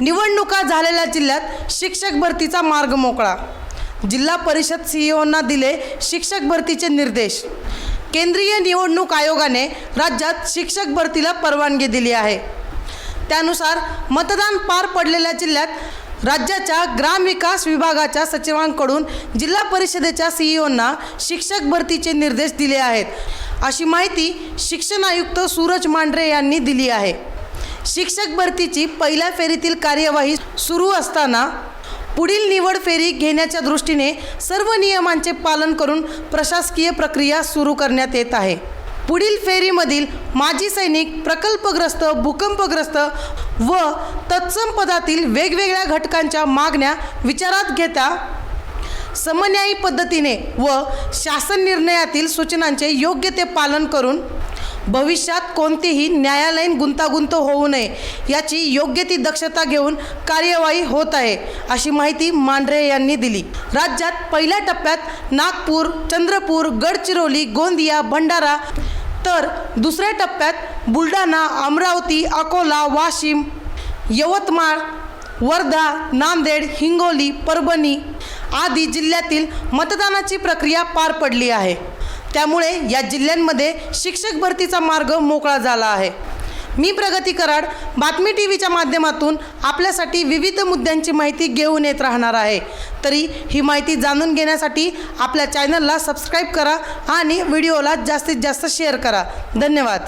निवडणुका झालेल्या जिल्ह्यात शिक्षक भरतीचा मार्ग मोकळा. जिल्हा परिषद सीईओंना दिले शिक्षक भरतीचे निर्देश. केंद्रीय निवडणूक आयोगाने राज्यात शिक्षक भरतीला परवानगी दिली आहे. त्यानुसार मतदान पार पडलेल्या जिल्ह्यात राज्याच्या ग्रामविकास विभागाच्या सचिवांकडून जिल्हा परिषदेच्या सीईओंना शिक्षक भरतीचे निर्देश दिले आहेत. अशी माहिती शिक्षण आयुक्त सूरज मांढरे यांनी दिली आहे. शिक्षक भरतीची पहिल्या फेरीतील कार्यवाही सुरू असताना पुढील निवड फेरी घेण्याच्या दृष्टीने सर्व नियमांचे पालन करून प्रशासकीय प्रक्रिया सुरू करण्यात येत आहे. पुढील फेरीमधील माजी सैनिक प्रकल्पग्रस्त भूकंपग्रस्त व तत्सम पदातील वेगवेगळ्या घटकांच्या मागण्या विचारात घेता समन्यायी पद्धतीने व शासन निर्णयातील सूचनांचे योग्य ते पालन करून भविष्यात कोणतीही न्यायालयीन गुंतागुंत होऊ नये. याची योग्य ती दक्षता घेऊन कार्यवाही होत आहे अशी माहिती मांढरे यांनी दिली. राज्यात पहिल्या टप्प्यात नागपूर चंद्रपूर गडचिरोली गोंदिया भंडारा तर दुसऱ्या टप्प्यात बुलढाणा अमरावती अकोला वाशिम यवतमाळ वर्धा नांदेड हिंगोली परभणी आदी जिल्ह्यातील मतदानाची प्रक्रिया पार पडली आहे. त्यामुळे या जिल्ह्यांमध्ये शिक्षक भरतीचा मार्ग मोकळा झाला आहे. मी प्रगती कराड बातमी टी व्हीच्या माध्यमातून आपल्यासाठी विविध मुद्द्यांची माहिती घेऊन येत राहणार आहे. तरी ही माहिती जाणून घेण्यासाठी आपल्या चॅनलला सबस्क्राईब करा आणि व्हिडिओला जास्तीत जास्त शेअर करा. धन्यवाद.